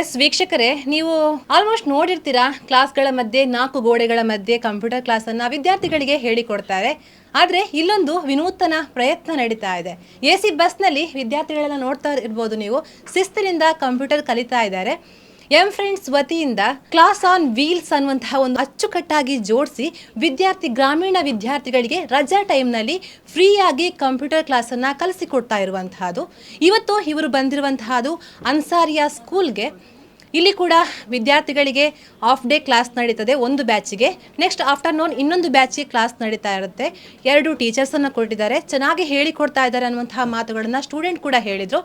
S, ವೀಕ್ಷಕರೇ, ನೀವು almost ನೋಡಿರ್ತೀರಾ ಕ್ಲಾಸ್ಗಳ ಮಧ್ಯೆ, ನಾಲ್ಕು ಗೋಡೆಗಳ ಮಧ್ಯೆ ಕಂಪ್ಯೂಟರ್ ಕ್ಲಾಸನ್ನು ವಿದ್ಯಾರ್ಥಿಗಳಿಗೆ ಹೇಳಿಕೊಡ್ತಾರೆ. ಆದರೆ, ಇಲ್ಲೊಂದು ವಿನೂತನ ಪ್ರಯತ್ನ ನಡೀತಾ ಇದೆ. ಎ ಸಿ ಬಸ್ನಲ್ಲಿ ವಿದ್ಯಾರ್ಥಿಗಳನ್ನ ನೋಡ್ತಾ ಇರ್ಬೋದು ನೀವು. ಶಿಸ್ತಿನಿಂದ ಕಂಪ್ಯೂಟರ್ ಕಲಿತಾ ಇದ್ದಾರೆ. ಎಂ ಫ್ರೆಂಡ್ಸ್ ವತಿಯಿಂದ ಕ್ಲಾಸ್ ಆನ್ ವೀಲ್ಸ್ ಅನ್ನುವಂತಹ ಒಂದು ಅಚ್ಚುಕಟ್ಟಾಗಿ ಜೋಡಿಸಿ ವಿದ್ಯಾರ್ಥಿ ಗ್ರಾಮೀಣ ವಿದ್ಯಾರ್ಥಿಗಳಿಗೆ ರಜಾ ಟೈಮ್ನಲ್ಲಿ ಫ್ರೀಯಾಗಿ ಕಂಪ್ಯೂಟರ್ ಕ್ಲಾಸನ್ನು ಕಲಿಸಿಕೊಡ್ತಾ ಇರುವಂತಹದ್ದು ಇವತ್ತು ಇವರು ಬಂದಿರುವಂತಹದ್ದು ಅನ್ಸಾರಿಯಾ ಸ್ಕೂಲ್ಗೆ. ಇಲ್ಲಿ ಕೂಡ ವಿದ್ಯಾರ್ಥಿಗಳಿಗೆ ಆಫ್ ಡೇ ಕ್ಲಾಸ್ ನಡೀತದೆ ಒಂದು ಬ್ಯಾಚಿಗೆ ನೆಕ್ಸ್ಟ್ ಆಫ್ಟರ್ನೂನ್ ಇನ್ನೊಂದು ಬ್ಯಾಚಿಗೆ ಕ್ಲಾಸ್ ನಡೀತಾ ಇರುತ್ತೆ. ಎರಡು ಟೀಚರ್ಸನ್ನು ಕೊಟ್ಟಿದ್ದಾರೆ. ಚೆನ್ನಾಗಿ ಹೇಳಿಕೊಡ್ತಾ ಇದ್ದಾರೆ ಅನ್ನುವಂತಹ ಮಾತುಗಳನ್ನು ಸ್ಟೂಡೆಂಟ್ ಕೂಡ ಹೇಳಿದರು.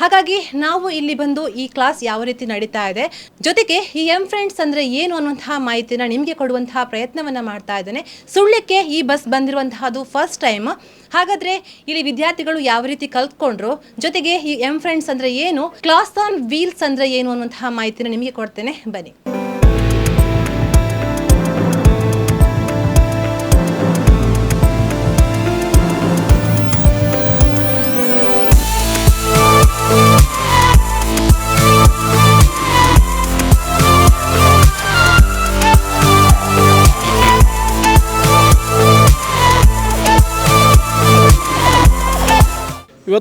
ಹಾಗಾಗಿ ನಾವು ಇಲ್ಲಿ ಬಂದು ಈ ಕ್ಲಾಸ್ ಯಾವ ರೀತಿ ನಡೀತಾ ಇದೆ, ಜೊತೆಗೆ ಈ ಎಂ ಫ್ರೆಂಡ್ಸ್ ಅಂದರೆ ಏನು ಅನ್ನುವಂತಹ ಮಾಹಿತಿನ ನಿಮಗೆ ಕೊಡುವಂತಹ ಪ್ರಯತ್ನವನ್ನು ಮಾಡ್ತಾ ಇದ್ದೇನೆ. ಸುಳ್ಯಕ್ಕೆ ಈ ಬಸ್ ಬಂದಿರುವಂತಹದ್ದು ಫಸ್ಟ್ ಟೈಮ್ ಹಾಗಾದ್ರೆ ಇಲ್ಲಿ ವಿದ್ಯಾರ್ಥಿಗಳು ಯಾವ ರೀತಿ ಕಲ್ತ್ಕೊಂಡ್ರು, ಜೊತೆಗೆ ಈ ಎಂ ಫ್ರೆಂಡ್ಸ್ ಅಂದ್ರೆ ಏನು ಕ್ಲಾಸ್ ಆನ್ ವೀಲ್ಸ್ ಅಂದ್ರೆ ಏನು ಅನ್ನುವಂತಹ ಮಾಹಿತಿನ ನಿಮಗೆ ಕೊಡ್ತೇನೆ. ಬನ್ನಿ.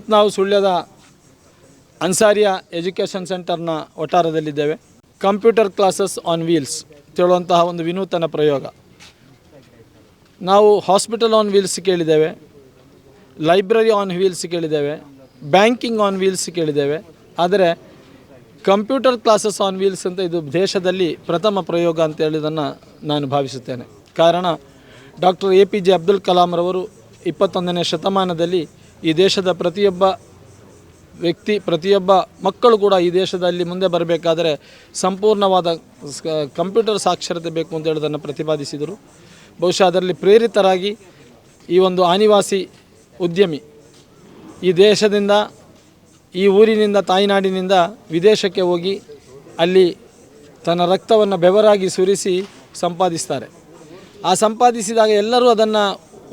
ಇವತ್ತು ನಾವು ಸುಳ್ಯದ ಅನ್ಸಾರಿಯಾ ಎಜುಕೇಷನ್ ಸೆಂಟರ್ನ ಒಟ್ಟಾರದಲ್ಲಿದ್ದೇವೆ. ಕಂಪ್ಯೂಟರ್ ಕ್ಲಾಸಸ್ ಆನ್ ವೀಲ್ಸ್ ಹೇಳುವಂತಹ ಒಂದು ವಿನೂತನ ಪ್ರಯೋಗ. ನಾವು ಹಾಸ್ಪಿಟಲ್ ಆನ್ ವೀಲ್ಸ್ ಕೇಳಿದ್ದೇವೆ, ಲೈಬ್ರರಿ ಆನ್ ವೀಲ್ಸ್ ಕೇಳಿದ್ದೇವೆ, ಬ್ಯಾಂಕಿಂಗ್ ಆನ್ ವೀಲ್ಸ್ ಕೇಳಿದ್ದೇವೆ. ಆದರೆ ಕಂಪ್ಯೂಟರ್ ಕ್ಲಾಸಸ್ ಆನ್ ವೀಲ್ಸ್ ಅಂತ ಇದು ದೇಶದಲ್ಲಿ ಪ್ರಥಮ ಪ್ರಯೋಗ ಅಂತ ಹೇಳಿದನ್ನು ನಾನು ಭಾವಿಸುತ್ತೇನೆ. ಕಾರಣ doctor A P J Abdul ಕಲಾಂರವರು ಇಪ್ಪತ್ತೊಂದನೇ ಶತಮಾನದಲ್ಲಿ ಈ ದೇಶದ ಪ್ರತಿಯೊಬ್ಬ ವ್ಯಕ್ತಿ, ಪ್ರತಿಯೊಬ್ಬ ಮಕ್ಕಳು ಕೂಡ ಈ ದೇಶದಲ್ಲಿ ಮುಂದೆ ಬರಬೇಕಾದರೆ ಸಂಪೂರ್ಣವಾದ ಕಂಪ್ಯೂಟರ್ ಸಾಕ್ಷರತೆ ಬೇಕು ಅಂತ ಹೇಳೋದನ್ನು ಪ್ರತಿಪಾದಿಸಿದರು. ಬಹುಶಃ ಅದರಲ್ಲಿ ಪ್ರೇರಿತರಾಗಿ ಈ ಒಂದು ಆನಿವಾಸಿ ಉದ್ಯಮಿ ಈ ದೇಶದಿಂದ, ಈ ಊರಿನಿಂದ, ತಾಯ್ನಾಡಿನಿಂದ ವಿದೇಶಕ್ಕೆ ಹೋಗಿ ಅಲ್ಲಿ ತನ್ನ ರಕ್ತವನ್ನು ಬೆವರಾಗಿ ಸುರಿಸಿ ಸಂಪಾದಿಸ್ತಾರೆ. ಆ ಸಂಪಾದಿಸಿದಾಗ ಎಲ್ಲರೂ ಅದನ್ನು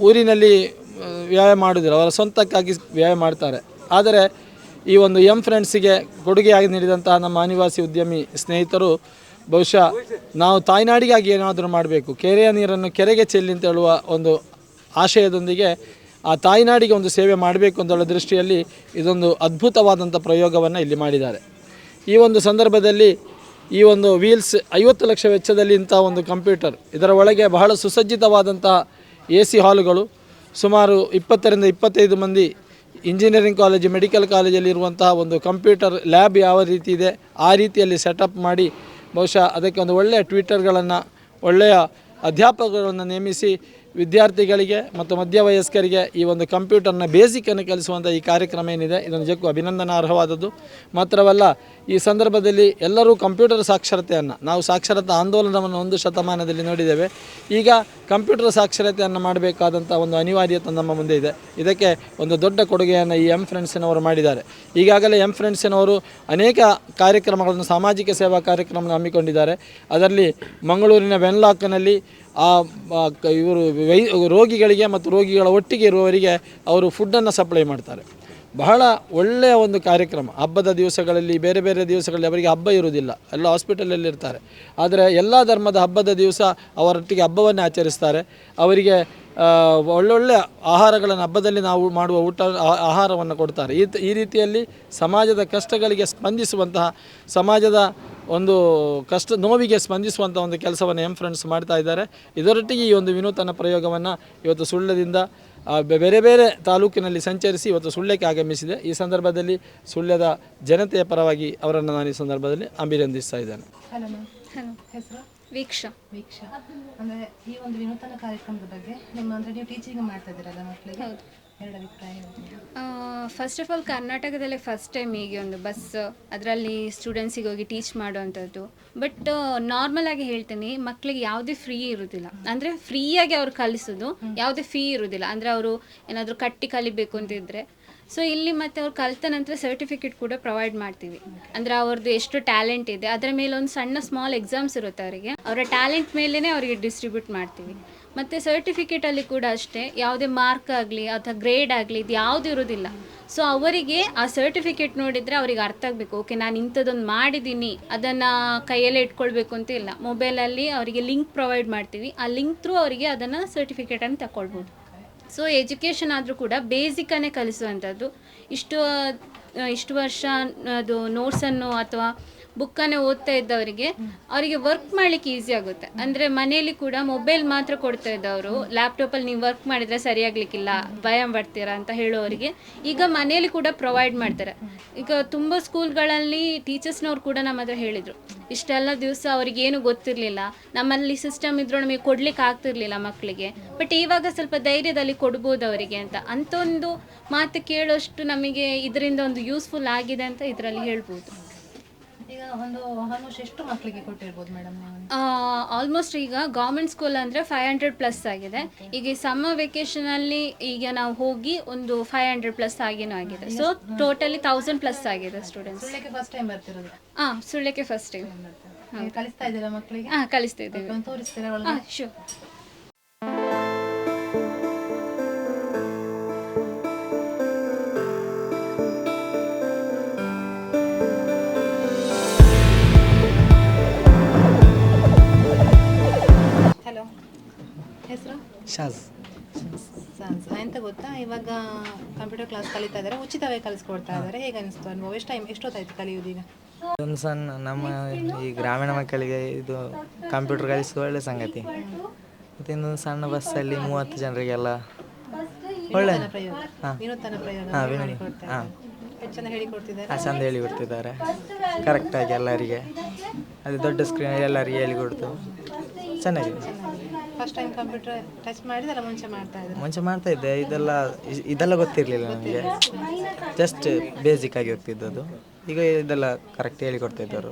ಊರಿನಲ್ಲಿ ವ್ಯಯ ಮಾಡುವುದಿಲ್ಲ ಅವರ ಸ್ವಂತಕ್ಕಾಗಿ ವ್ಯಯ ಮಾಡ್ತಾರೆ. ಆದರೆ ಈ ಒಂದು ಎಂ ಫ್ರೆಂಡ್ಸಿಗೆ ಕೊಡುಗೆಯಾಗಿ ನೀಡಿದಂತಹ ನಮ್ಮ ಅನಿವಾಸಿ ಉದ್ಯಮಿ ಸ್ನೇಹಿತರು, ಬಹುಶಃ ನಾವು ತಾಯ್ನಾಡಿಗಾಗಿ ಏನಾದರೂ ಮಾಡಬೇಕು, ಕೆರೆಯ ನೀರನ್ನು ಕೆರೆಗೆ ಚೆಲ್ಲಿ ಅಂತ ಹೇಳುವ ಒಂದು ಆಶಯದೊಂದಿಗೆ ಆ ತಾಯ್ನಾಡಿಗೆ ಒಂದು ಸೇವೆ ಮಾಡಬೇಕು ಅಂತ ಹೇಳೋ ದೃಷ್ಟಿಯಲ್ಲಿ ಇದೊಂದು ಅದ್ಭುತವಾದಂಥ ಪ್ರಯೋಗವನ್ನು ಇಲ್ಲಿ ಮಾಡಿದ್ದಾರೆ. ಈ ಒಂದು ಸಂದರ್ಭದಲ್ಲಿ ಈ ಒಂದು ವೀಲ್ಸ್ ಐವತ್ತು ಲಕ್ಷ ವೆಚ್ಚದಲ್ಲಿ ಇಂಥ ಒಂದು ಕಂಪ್ಯೂಟರ್, ಇದರ ಒಳಗೆ ಬಹಳ ಸುಸಜ್ಜಿತವಾದಂತಹ ಎ ಸಿ ಹಾಲುಗಳು ಸುಮಾರು ಇಪ್ಪತ್ತರಿಂದ ಇಪ್ಪತ್ತೈದು ಮಂದಿ ಇಂಜಿನಿಯರಿಂಗ್ ಕಾಲೇಜು, ಮೆಡಿಕಲ್ ಕಾಲೇಜಲ್ಲಿ ಇರುವಂತಹ ಒಂದು ಕಂಪ್ಯೂಟರ್ ಲ್ಯಾಬ್ ಯಾವ ರೀತಿ ಇದೆ, ಆ ರೀತಿಯಲ್ಲಿ ಸೆಟಪ್ ಮಾಡಿ ಬಹುಶಃ ಅದಕ್ಕೆ ಒಂದು ಒಳ್ಳೆಯ ಟ್ವಿಟರ್ಗಳನ್ನು, ಒಳ್ಳೆಯ ಅಧ್ಯಾಪಕರನ್ನು ನೇಮಿಸಿ ವಿದ್ಯಾರ್ಥಿಗಳಿಗೆ ಮತ್ತು ಮಧ್ಯವಯಸ್ಕರಿಗೆ ಈ ಒಂದು ಕಂಪ್ಯೂಟರ್ನ ಬೇಸಿಕನ್ನು ಕಲಿಸುವಂಥ ಈ ಕಾರ್ಯಕ್ರಮ ಏನಿದೆ ಇದು ನಿಜಕ್ಕೂ ಅಭಿನಂದನಾರ್ಹವಾದದ್ದು. ಮಾತ್ರವಲ್ಲ, ಈ ಸಂದರ್ಭದಲ್ಲಿ ಎಲ್ಲರೂ ಕಂಪ್ಯೂಟರ್ ಸಾಕ್ಷರತೆಯನ್ನು, ನಾವು ಸಾಕ್ಷರತಾ ಆಂದೋಲನವನ್ನು ಒಂದು ಶತಮಾನದಲ್ಲಿ ನೋಡಿದ್ದೇವೆ. ಈಗ ಕಂಪ್ಯೂಟರ್ ಸಾಕ್ಷರತೆಯನ್ನು ಮಾಡಬೇಕಾದಂಥ ಒಂದು ಅನಿವಾರ್ಯತೆ ನಮ್ಮ ಮುಂದೆ ಇದೆ. ಇದಕ್ಕೆ ಒಂದು ದೊಡ್ಡ ಕೊಡುಗೆಯನ್ನು ಈ ಎಂ ಫ್ರೆಂಡ್ಸಿನವರು ಮಾಡಿದ್ದಾರೆ. ಈಗಾಗಲೇ ಎಂ ಫ್ರೆಂಡ್ಸಿನವರು ಅನೇಕ ಕಾರ್ಯಕ್ರಮಗಳನ್ನು, ಸಾಮಾಜಿಕ ಸೇವಾ ಕಾರ್ಯಕ್ರಮವನ್ನು ಹಮ್ಮಿಕೊಂಡಿದ್ದಾರೆ. ಅದರಲ್ಲಿ ಮಂಗಳೂರಿನ ವೆನ್ಲಾಕ್ನಲ್ಲಿ ಆ ಇವರು ವೈ, ರೋಗಿಗಳಿಗೆ ಮತ್ತು ರೋಗಿಗಳ ಒಟ್ಟಿಗೆ ಇರುವವರಿಗೆ ಅವರು ಫುಡ್ಡನ್ನು ಸಪ್ಲೈ ಮಾಡ್ತಾರೆ. ಬಹಳ ಒಳ್ಳೆಯ ಒಂದು ಕಾರ್ಯಕ್ರಮ. ಹಬ್ಬದ ದಿವಸಗಳಲ್ಲಿ, ಬೇರೆ ಬೇರೆ ದಿವಸಗಳಲ್ಲಿ ಅವರಿಗೆ ಹಬ್ಬ ಇರುವುದಿಲ್ಲ. ಎಲ್ಲ ಹಾಸ್ಪಿಟಲಲ್ಲಿರ್ತಾರೆ ಆದರೆ ಎಲ್ಲ ಧರ್ಮದ ಹಬ್ಬದ ದಿವಸ ಅವರೊಟ್ಟಿಗೆ ಹಬ್ಬವನ್ನು ಆಚರಿಸ್ತಾರೆ. ಅವರಿಗೆ ಒಳ್ಳೊಳ್ಳೆ ಆಹಾರಗಳನ್ನು, ಹಬ್ಬದಲ್ಲಿ ನಾವು ಮಾಡುವ ಊಟ ಆಹಾರವನ್ನು ಕೊಡ್ತಾರೆ. ಈ ಈ ರೀತಿಯಲ್ಲಿ ಸಮಾಜದ ಕಷ್ಟಗಳಿಗೆ ಸ್ಪಂದಿಸುವಂತಹ, ಸಮಾಜದ ಒಂದು ಕಷ್ಟ ನೋವಿಗೆ ಸ್ಪಂದಿಸುವಂಥ ಒಂದು ಕೆಲಸವನ್ನು ಎಂ ಫ್ರೆಂಡ್ಸ್ ಮಾಡ್ತಾ ಇದ್ದಾರೆ. ಇದರೊಟ್ಟಿಗೆ ಈ ಒಂದು ವಿನೂತನ ಪ್ರಯೋಗವನ್ನು ಇವತ್ತು ಸುಳ್ಳ್ಯದಿಂದ ಬೇರೆ ಬೇರೆ ತಾಲೂಕಿನಲ್ಲಿ ಸಂಚರಿಸಿ ಇವತ್ತು ಸುಳ್ಳ್ಯಕ್ಕೆ ಆಗಮಿಸಿದೆ. ಈ ಸಂದರ್ಭದಲ್ಲಿ ಸುಳ್ಯದ ಜನತೆಯ ಪರವಾಗಿ ಅವರನ್ನು ನಾನು ಈ ಸಂದರ್ಭದಲ್ಲಿ ಅಭಿನಂದಿಸ್ತಾ ಇದ್ದೇನೆ. ವೀಕ್ಷಾ. ವೀಕ್ಷಾ. ಅಂದರೆ ಈ ಒಂದು ವಿನೂತನ ಕಾರ್ಯಕ್ರಮದ ಬಗ್ಗೆ ನಿಮ್ಮ ಅಂದರೆ ನೀವು ಟೀಚಿಂಗ್ ಮಾಡ್ತಾ ಇದ್ದೀರಲ್ಲ ಮಕ್ಕಳಿಗೆ? ಹೌದು. ಎರಡು ಅಭಿಪ್ರಾಯ ಹೇಳ್ತೀನಿ. ಫಸ್ಟ್ ಆಫ್ ಆಲ್ ಕರ್ನಾಟಕದಲ್ಲೇ ಫಸ್ಟ್ ಟೈಮ್ ಹೀಗೆ ಒಂದು ಬಸ್ ಅದರಲ್ಲಿ ಸ್ಟೂಡೆಂಟ್ಸಿಗೆ ಹೋಗಿ ಟೀಚ್ ಮಾಡುವಂಥದ್ದು. ಬಟ್ ನಾರ್ಮಲ್ ಆಗಿ ಹೇಳ್ತೀನಿ ಮಕ್ಕಳಿಗೆ ಯಾವುದೇ ಫ್ರೀ ಇರೋದಿಲ್ಲ. ಅಂದರೆ ಫ್ರೀಯಾಗಿ ಅವ್ರು ಕಲಿಸೋದು ಯಾವುದೇ ಫೀ ಇರೋದಿಲ್ಲ. ಅಂದರೆ ಅವರು ಏನಾದರೂ ಕಟ್ಟಿ ಕಲಿಬೇಕು ಅಂತಿದ್ರೆ ಸೊ ಇಲ್ಲಿ ಮತ್ತೆ ಅವ್ರು ಕಲಿತ ನಂತರ ಸರ್ಟಿಫಿಕೇಟ್ ಕೂಡ ಪ್ರೊವೈಡ್ ಮಾಡ್ತೀವಿ. ಅಂದ್ರೆ ಅವ್ರದ್ದು ಎಷ್ಟು ಟ್ಯಾಲೆಂಟ್ ಇದೆ, ಅದರ ಮೇಲೆ ಒಂದು ಸಣ್ಣ ಸ್ಮಾಲ್ ಎಕ್ಸಾಮ್ಸ್ ಇರುತ್ತೆ ಅವರಿಗೆ. ಅವರ ಟ್ಯಾಲೆಂಟ್ ಮೇಲೇ ಅವರಿಗೆ ಡಿಸ್ಟ್ರಿಬ್ಯೂಟ್ ಮಾಡ್ತೀವಿ. ಮತ್ತು ಸರ್ಟಿಫಿಕೇಟಲ್ಲಿ ಕೂಡ ಅಷ್ಟೇ, ಯಾವುದೇ ಮಾರ್ಕ್ ಆಗಲಿ ಅಥವಾ ಗ್ರೇಡ್ ಆಗಲಿ ಇದು ಯಾವುದು ಇರೋದಿಲ್ಲ. ಸೊ ಅವರಿಗೆ ಆ ಸರ್ಟಿಫಿಕೇಟ್ ನೋಡಿದರೆ ಅವರಿಗೆ ಅರ್ಥ ಆಗಬೇಕು. ಓಕೆ ನಾನು ಇಂಥದ್ದೊಂದು ಮಾಡಿದ್ದೀನಿ ಅದನ್ನು ಕೈಯಲ್ಲೇ ಇಟ್ಕೊಳ್ಬೇಕು ಅಂತ ಇಲ್ಲ. ಮೊಬೈಲಲ್ಲಿ ಅವರಿಗೆ ಲಿಂಕ್ ಪ್ರೊವೈಡ್ ಮಾಡ್ತೀವಿ. ಆ ಲಿಂಕ್ ಥ್ರೂ ಅವರಿಗೆ ಅದನ್ನು ಸರ್ಟಿಫಿಕೇಟನ್ನು ತಗೊಳ್ಬೋದು ಸೊ ಎಜುಕೇಷನ್ ಆದರೂ ಕೂಡ ಬೇಸಿಕನ್ನೇ ಕಲಿಸುವಂಥದ್ದು. ಇಷ್ಟು ಇಷ್ಟು ವರ್ಷ ಅದು ನೋಟ್ಸನ್ನು ಅಥವಾ ಬುಕ್ಕನ್ನೇ ಓದ್ತಾ ಇದ್ದವರಿಗೆ ಅವರಿಗೆ ವರ್ಕ್ ಮಾಡಲಿಕ್ಕೆ ಈಸಿ ಆಗುತ್ತೆ. ಅಂದರೆ ಮನೆಯಲ್ಲಿ ಕೂಡ ಮೊಬೈಲ್ ಮಾತ್ರ ಕೊಡ್ತಾ ಇದ್ದವರು ಲ್ಯಾಪ್ಟಾಪಲ್ಲಿ ನೀವು ವರ್ಕ್ ಮಾಡಿದರೆ ಸರಿಯಾಗಲಿಕ್ಕಿಲ್ಲ ಭಯ ಮಾಡ್ತೀರಾ ಅಂತ ಹೇಳೋರಿಗೆ ಈಗ ಮನೆಯಲ್ಲಿ ಕೂಡ ಪ್ರೊವೈಡ್ ಮಾಡ್ತಾರೆ. ಈಗ ತುಂಬ ಸ್ಕೂಲ್ಗಳಲ್ಲಿ ಟೀಚರ್ಸ್ನವ್ರು ಕೂಡ ನಮ್ಮ ಹತ್ರ ಹೇಳಿದರು. ಇಷ್ಟೆಲ್ಲ ದಿವಸ ಅವ್ರಿಗೆ ಏನು ಗೊತ್ತಿರಲಿಲ್ಲ. ನಮ್ಮಲ್ಲಿ ಸಿಸ್ಟಮ್ ಇದ್ರೂ ನಮಗೆ ಕೊಡ್ಲಿಕ್ಕೆ ಆಗ್ತಿರ್ಲಿಲ್ಲ ಮಕ್ಕಳಿಗೆ ಬಟ್ ಇವಾಗ ಸ್ವಲ್ಪ ಧೈರ್ಯದಲ್ಲಿ ಕೊಡ್ಬೋದು ಅವರಿಗೆ ಅಂತ. ಒಂದು ಮಾತು ಕೇಳೋಷ್ಟು ನಮಗೆ ಇದರಿಂದ ಒಂದು ಯೂಸ್ಫುಲ್ ಆಗಿದೆ ಅಂತ ಇದರಲ್ಲಿ ಹೇಳ್ಬೋದು. ಈಗ ಒಂದು ಆಲ್ಮೋಸ್ಟ್ ಎಷ್ಟು ಮಕ್ಕಳಿಗೆ ಕೊಟ್ಟಿರ್ಬೋದು ಮೇಡಮ್ ನೀವು? ಆಲ್ಮೋಸ್ಟ್ ಈಗ ಗೌರ್ಮೆಂಟ್ ಸ್ಕೂಲ್ ಅಂದರೆ ಫೈವ್ ಹಂಡ್ರೆಡ್ ಪ್ಲಸ್ ಆಗಿದೆ. ಈಗ ಸಮ್ಮರ್ ಸಮ್ಮರ್ ವೆಕೇಷನಲ್ಲಿ ಈಗ ನಾವು ಹೋಗಿ ಒಂದು ಫೈವ್ ಹಂಡ್ರೆಡ್ ಪ್ಲಸ್ ಆಗಿನೂ ಆಗಿದೆ. ಸೊ ಟೋಟಲಿ ತೌಸಂಡ್ ಪ್ಲಸ್ ಆಗಿದೆ ಸ್ಟೂಡೆಂಟ್ಸ್ ಹಾ ಫಸ್ಟ್ ಟೈಮ್ ಬರ್ತಿರೋದು. ಹಾಂ ಸುಳ್ಳಕ್ಕೆ ಫಸ್ಟ್ ಟೈಮ್ ಕಲಿಸ್ತಾ ಇದ್ದೀರಾ ಮಕ್ಕಳಿಗೆ ಹಾಂ ಕಲಿಸ್ತಾ ಇದ್ದೀವಿ. ತೋರಿಸ್ತೀರಾ ಒಳಗೆ? ಶಾಜ್ ಸಾನ್ಸ್ ಎಂತ ಗೊತ್ತಾ? ಇವಾಗ ಕಂಪ್ಯೂಟರ್ ಕ್ಲಾಸ್ ಕಲಿತಾ ಇದ್ದಾರೆ ಉಚಿತವೇ ಕಲಿಸ್ಕೊಡ್ತಾ ಇದ್ದಾರೆ ಹೇಗೆ ಅನಿಸ್ತು ಅನುಭವ? ಎಷ್ಟು ಟೈಮ್ ಎಷ್ಟೊತ್ತಾಯ್ತು ಕಲಿಯೋದು ಈಗ? ಒಂದು ಸಣ್ಣ ನಮ್ಮ ಈ ಗ್ರಾಮೀಣ ಮಕ್ಕಳಿಗೆ ಇದು ಕಂಪ್ಯೂಟರ್ ಕಲಿಸುವ ಒಳ್ಳೆ ಸಂಗತಿ. ಮತ್ತು ಇನ್ನೊಂದು ಸಣ್ಣ ಬಸ್ಸಲ್ಲಿ ಮೂವತ್ತು ಜನರಿಗೆಲ್ಲ ಒಳ್ಳೆ ಪ್ರಯೋಗ. ಹಾಂ. ವಿನೂತನ ಪ್ರಯೋಗ ಹಾಂ ವಿನೋದ ಮಾಡಿಕೊಡ್ತಾ ಹಾಂ. ಎಷ್ಟು ಚೆನ್ನಾಗಿ ಹೇಳಿಕೊಡ್ತಿದ್ದಾರೆ ಆ ಚಂದ ಹೇಳಿಕೊಡ್ತಿದ್ದಾರೆ ಕರೆಕ್ಟಾಗಿ ಎಲ್ಲರಿಗೆ. ಅದು ದೊಡ್ಡ ಸ್ಕ್ರೀನ್ ಎಲ್ಲರಿಗೆ ಹೇಳಿಕೊಡ್ತು ಚೆನ್ನಾಗಿದೆ. ಫಸ್ಟ್ ಟೈಮ್ ಕಂಪ್ಯೂಟರ್ ಟಚ್ ಮಾಡಿದಲ್ಲ ಮುಂಚೆ ಮಾಡ್ತಾ ಇದ್ದೆ ಮುಂಚೆ ಮಾಡ್ತಾ ಇದ್ದೆ. ಇದೆಲ್ಲ ಇ- ಇದೆಲ್ಲ ಗೊತ್ತಿರಲಿಲ್ಲ ನನಗೆ. ಜಸ್ಟ್ ಬೇಸಿಕ್ ಆಗಿ ಹೋಗ್ತಿದ್ದದ್ದು ಈಗ ಇದೆಲ್ಲ ಕರೆಕ್ಟ್ ಹೇಳಿಕೊಡ್ತಾ ಇದ್ದರು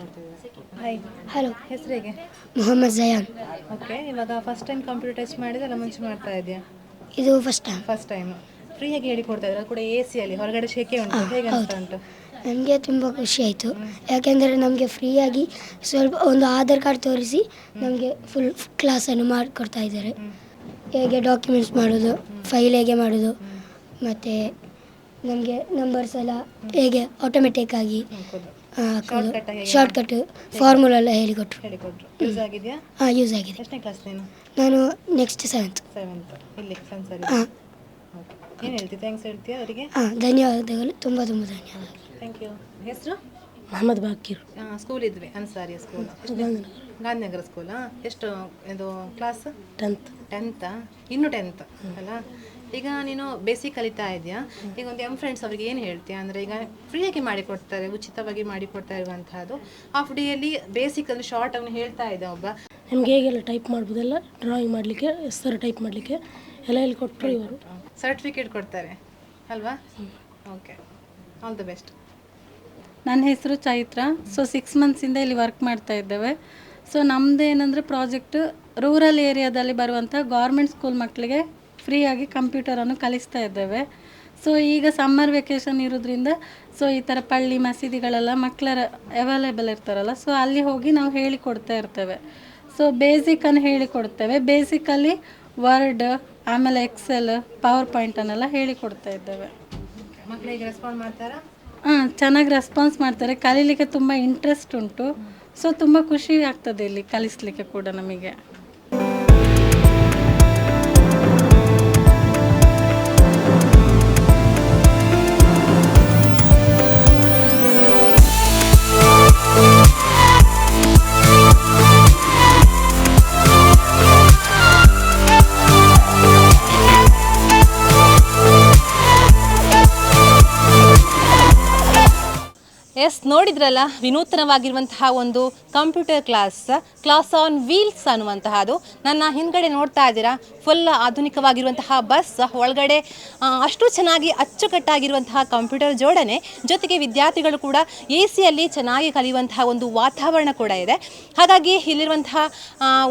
ಹಾಯ್ ಹಲೋ ಹೆಸರಿಗೆ ಮೊಹಮ್ಮದ್ ಜಯಾನ್. ಓಕೆ ಇವಾಗ ಫಸ್ಟ್ ಟೈಮ್ ಕಂಪ್ಯೂಟರ್ ಟಚ್ ಮಾಡಿದಲ್ಲ ಮುಂಚೆ ಮಾಡ್ತಾ ಇದೆಯಾ? ಇದು ಫಸ್ಟ್ ಟೈಮ್ ಫಸ್ಟ್ ಟೈಮ್ ಫ್ರೀಯಾಗಿ ಹೇಳಿಕೊಡ್ತಾ ಇದ್ದಾರೆ ಅದು ಕೂಡ ಎ ಸಿಯಲ್ಲಿ ಹೊರಗಡೆ ಶೆಕೆ ಉಂಟು. ಹೇಗೆ ಅಂತ ಉಂಟು? ನಮಗೆ ತುಂಬ ಖುಷಿ ಆಯಿತು. ಯಾಕೆಂದರೆ ನಮಗೆ ಫ್ರೀಯಾಗಿ ಸ್ವಲ್ಪ ಒಂದು ಆಧಾರ್ ಕಾರ್ಡ್ ತೋರಿಸಿ ನಮಗೆ ಫುಲ್ ಕ್ಲಾಸನ್ನು ಮಾಡಿಕೊಡ್ತಾ ಇದ್ದಾರೆ. ಹೇಗೆ ಡಾಕ್ಯುಮೆಂಟ್ಸ್ ಮಾಡೋದು ಫೈಲ್ ಹೇಗೆ ಮಾಡೋದು ಮತ್ತು ನಮಗೆ ನಂಬರ್ಸ್ ಎಲ್ಲ ಹೇಗೆ ಆಟೋಮೆಟಿಕ್ ಆಗಿ ಹಾಕೋದು Shortcut ಆಗಿ ಹೇಗೆ ಶಾರ್ಟ್ಕಟ್ ಫಾರ್ಮುಲಾ ಎಲ್ಲ ಹೇಳಿಕೊಟ್ರು. ಹಾಂ ಯೂಸ್ ಆಗಿದೆ. ನೀನು? ನೆಕ್ಸ್ಟ್ ಸೆವೆಂತ್ ಹಾಂ. ಏನು ಹೇಳ್ತಿ? ಥ್ಯಾಂಕ್ಸ್ ಹೇಳ್ತೀಯಾ ಅವರಿಗೆ? ಹಾಂ ಧನ್ಯವಾದಗಳು. ತುಂಬ ತುಂಬ ಧನ್ಯವಾದಗಳು. ಥ್ಯಾಂಕ್ ಯು ಹೆಸರು? ಮೊಹಮ್ಮದ್ ಬಾಕೀರ್. ಸ್ಕೂಲ್ ಇದ್ವಿ ಅನ್ಸಾರಿ ಸ್ಕೂಲ್ ಗಾಂಧಿನಗರ. ಸ್ಕೂಲಾ ಎಷ್ಟು ಇದು ಕ್ಲಾಸ್ ಟೆಂತ್ ಟೆಂತಾ ಇನ್ನು ಟೆಂತ್ ಅಲ್ಲ? ಈಗ ನೀನು ಬೇಸಿಕ್ ಕಲಿತಾ ಇದೆಯಾ? ಈಗ ಒಂದು ಎಂ ಫ್ರೆಂಡ್ಸ್ ಅವರಿಗೆ ಏನು ಹೇಳ್ತೀಯ? ಅಂದರೆ ಈಗ ಫ್ರೀಯಾಗಿ ಮಾಡಿಕೊಡ್ತಾರೆ ಉಚಿತವಾಗಿ ಮಾಡಿಕೊಡ್ತಾ ಇರುವಂತಹದ್ದು. ಹಾಫ್ ಡೇಯಲ್ಲಿ ಬೇಸಿಕ್ ಅಂದರೆ ಶಾರ್ಟ್ ಅವನು ಹೇಳ್ತಾ ಇದ್ದ ಒಬ್ಬ. ನಿಮ್ಗೆ ಹೇಗೆಲ್ಲ ಟೈಪ್ ಮಾಡ್ಬೋದಲ್ಲ? ಡ್ರಾಯಿಂಗ್ ಮಾಡಲಿಕ್ಕೆ ಹೆಸರು ಟೈಪ್ ಮಾಡಲಿಕ್ಕೆ. ಎಲ್ಲ ಹೇಳಿ ಕೊಟ್ಟರು ಇವರು. ಸರ್ಟಿಫಿಕೇಟ್ ಕೊಡ್ತಾರೆ ಅಲ್ವಾ? ಓಕೆ ಆಲ್ ದ ಬೆಸ್ಟ್ ನನ್ನ ಹೆಸರು ಚೈತ್ರ. ಸೊ ಸಿಕ್ಸ್ ಮಂತ್ಸಿಂದ ಇಲ್ಲಿ ವರ್ಕ್ ಮಾಡ್ತಾ ಇದ್ದೇವೆ. ಸೊ ನಮ್ಮದು ಏನಂದರೆ ಪ್ರಾಜೆಕ್ಟ್ ರೂರಲ್ ಏರಿಯಾದಲ್ಲಿ ಬರುವಂಥ ಗೌರ್ಮೆಂಟ್ ಸ್ಕೂಲ್ ಮಕ್ಕಳಿಗೆ ಫ್ರೀಯಾಗಿ ಕಂಪ್ಯೂಟರನ್ನು ಕಲಿಸ್ತಾ ಇದ್ದೇವೆ. ಸೊ ಈಗ ಸಮ್ಮರ್ ವೆಕೇಷನ್ ಇರೋದ್ರಿಂದ ಸೊ ಈ ಥರ ಪಳ್ಳಿ ಮಸೀದಿಗಳೆಲ್ಲ ಮಕ್ಕಳ ಅವೈಲೇಬಲ್ ಇರ್ತಾರಲ್ಲ ಸೊ ಅಲ್ಲಿ ಹೋಗಿ ನಾವು ಹೇಳಿಕೊಡ್ತಾ ಇರ್ತೇವೆ. ಸೊ ಬೇಸಿಕನ್ನು ಹೇಳಿಕೊಡ್ತೇವೆ. ಬೇಸಿಕಲ್ಲಿ ವರ್ಡ್ ಆಮೇಲೆ ಎಕ್ಸೆಲ್ ಪವರ್ ಪಾಯಿಂಟನ್ನೆಲ್ಲ ಹೇಳಿಕೊಡ್ತಾ ಇದ್ದೇವೆ. ಮಕ್ಕಳಿಗೆ ರೆಸ್ಪಾಂಡ್ ಮಾಡ್ತಾರಾ? ಹಾಂ ಚೆನ್ನಾಗಿ ರೆಸ್ಪಾನ್ಸ್ ಮಾಡ್ತಾರೆ. ಕಲೀಲಿಕ್ಕೆ ತುಂಬ ಇಂಟ್ರೆಸ್ಟ್ ಉಂಟು. ಸೊ ತುಂಬ ಖುಷಿ ಆಗ್ತದೆ ಇಲ್ಲಿ ಕಲಿಸ್ಲಿಕ್ಕೆ ಕೂಡ ನಮಗೆ. ನೋಡಿದ್ರಲ್ಲ, ವಿನೂತನವಾಗಿರುವಂತಹ ಒಂದು computer class class on wheels ಅನ್ನುವಂತಹದ್ದು ನನ್ನ ಹಿಂದ್ಗಡೆ ನೋಡ್ತಾ ಇದ್ದೀರಾ, ಫುಲ್ ಆಧುನಿಕವಾಗಿರುವಂತಹ ಬಸ್, ಒಳಗಡೆ ಅಷ್ಟು ಚೆನ್ನಾಗಿ ಅಚ್ಚುಕಟ್ಟಾಗಿರುವಂತಹ ಕಂಪ್ಯೂಟರ್ ಜೋಡಣೆ. ಜೊತೆಗೆ ವಿದ್ಯಾರ್ಥಿಗಳು ಕೂಡ ಎ ಸಿಯಲ್ಲಿ ಚೆನ್ನಾಗಿ ಕಲಿಯುವಂತಹ ಒಂದು ವಾತಾವರಣ ಕೂಡ ಇದೆ. ಹಾಗಾಗಿ ಇಲ್ಲಿರುವಂತಹ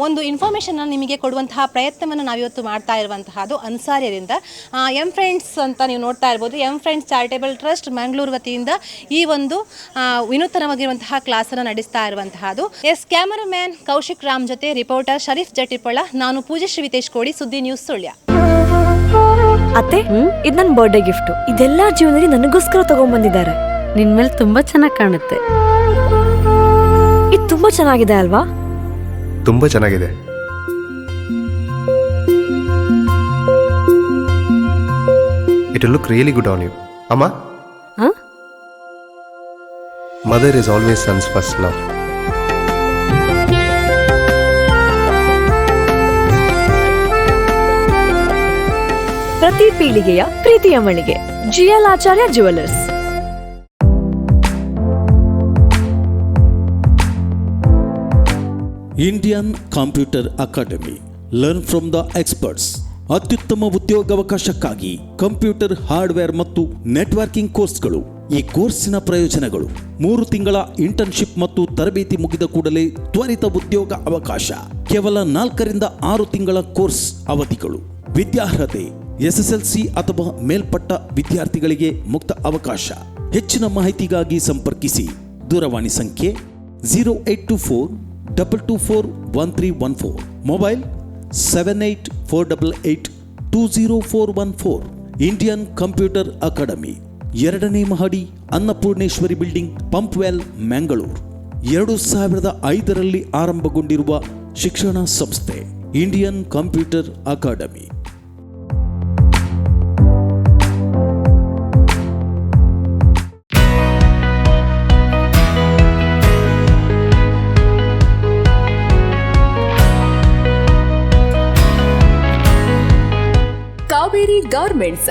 ಒಂದು ಇನ್ಫಾರ್ಮೇಷನ್ ನಿಮಗೆ ಕೊಡುವಂತಹ ಪ್ರಯತ್ನವನ್ನು ನಾವಿವತ್ತು ಮಾಡ್ತಾ ಇರುವಂತಹದ್ದು ಅನ್ಸಾರ್ಯದಿಂದ ಎಂ ಫ್ರೆಂಡ್ಸ್ ಅಂತ ನೀವು ನೋಡ್ತಾ ಇರ್ಬೋದು. M Friends charitable trust Mangaluru ವತಿಯಿಂದ ಈ ಒಂದು ವಿನೂತನವಾಗಿರುವಂತಹ ಕ್ಲಾಸನ್ನು ನಡೆಸ್ತಾ ಇರುವಂತಹದ್ದು ಎಸ್ ಕ್ಯಾಮರಾಮ್ಯಾನ್ ಕೌಶಿಕ್ ರಾಮ್ ಜೊತೆ ರಿಪೋರ್ಟರ್ ಶರೀಫ್ ಜಟ್ಟಿಪ್ಪಳ ನಾನು ಪೂಜೆ ಶ್ರೀತೇಶ್ ಕೋಡಿ ಸುದ್ದಿ ನ್ಯೂಸ್ ಸುಳ್ಯ. ಅತ್ತೆ ಇದು ನನ್ನ ಬರ್ಡೇ ಗಿಫ್ಟ್ ಇದೆಲ್ಲ ಜೀವನದಲ್ಲಿ ನನಗೋಸ್ಕರ ತಗೊಂಡ್ಬಂದಿದ್ದಾರೆ ನಿನ್ ಮೇಲೆ ತುಂಬಾ ಚೆನ್ನಾಗಿ ಕಾಣುತ್ತೆ. ಇದು ತುಂಬಾ ಚೆನ್ನಾಗಿದೆ ಅಲ್ವಾ? ತುಂಬಾ ಚೆನ್ನಾಗಿದೆ. It look really good on you ಅಮ್ಮ? Mother is always son's first love ಪ್ರತಿ ಪೀಳಿಗೆಯ ಪ್ರೀತಿಯ ಮಳಿಗೆ. GL Acharya jewellers Indian computer academy learn from the experts ಅತ್ಯುತ್ತಮ ಉದ್ಯೋಗಾವಕಾಶಕ್ಕಾಗಿ ಕಂಪ್ಯೂಟರ್ ಹಾರ್ಡ್ವೇರ್ ಮತ್ತು ನೆಟ್ವರ್ಕಿಂಗ್ ಕೋರ್ಸ್ಗಳು. ಈ ಕೋರ್ಸಿನ ಪ್ರಯೋಜನಗಳು ಮೂರು ತಿಂಗಳ ಇಂಟರ್ನ್ಶಿಪ್ ಮತ್ತು ತರಬೇತಿ ಮುಗಿದ ಕೂಡಲೇ ತ್ವರಿತ ಉದ್ಯೋಗ ಅವಕಾಶ. ಕೇವಲ ನಾಲ್ಕರಿಂದ ಆರು ತಿಂಗಳ ಕೋರ್ಸ್ ಅವಧಿಗಳು. ವಿದ್ಯಾರ್ಹತೆ, ಎಸ್ಎಸ್ಎಲ್ಸಿ ಅಥವಾ ಮೇಲ್ಪಟ್ಟ ವಿದ್ಯಾರ್ಥಿಗಳಿಗೆ ಮುಕ್ತ ಅವಕಾಶ. ಹೆಚ್ಚಿನ ಮಾಹಿತಿಗಾಗಿ ಸಂಪರ್ಕಿಸಿ. ದೂರವಾಣಿ ಸಂಖ್ಯೆ zero eight two four double two four one three one four. Mobile seven eight four double eight two zero four one four. Indian computer academy. ಎರಡನೇ ಮಹಡಿ ಅನ್ನಪೂರ್ಣೇಶ್ವರಿ ಬಿಲ್ಡಿಂಗ್ ಪಂಪ್ವೆಲ್ ಮ್ಯಾಂಗಳೂರು ಎರಡು ಸಾವಿರದ ಐದರಲ್ಲಿ ಆರಂಭಗೊಂಡಿರುವ ಶಿಕ್ಷಣ ಸಂಸ್ಥೆ Indian computer academy Kaveri garments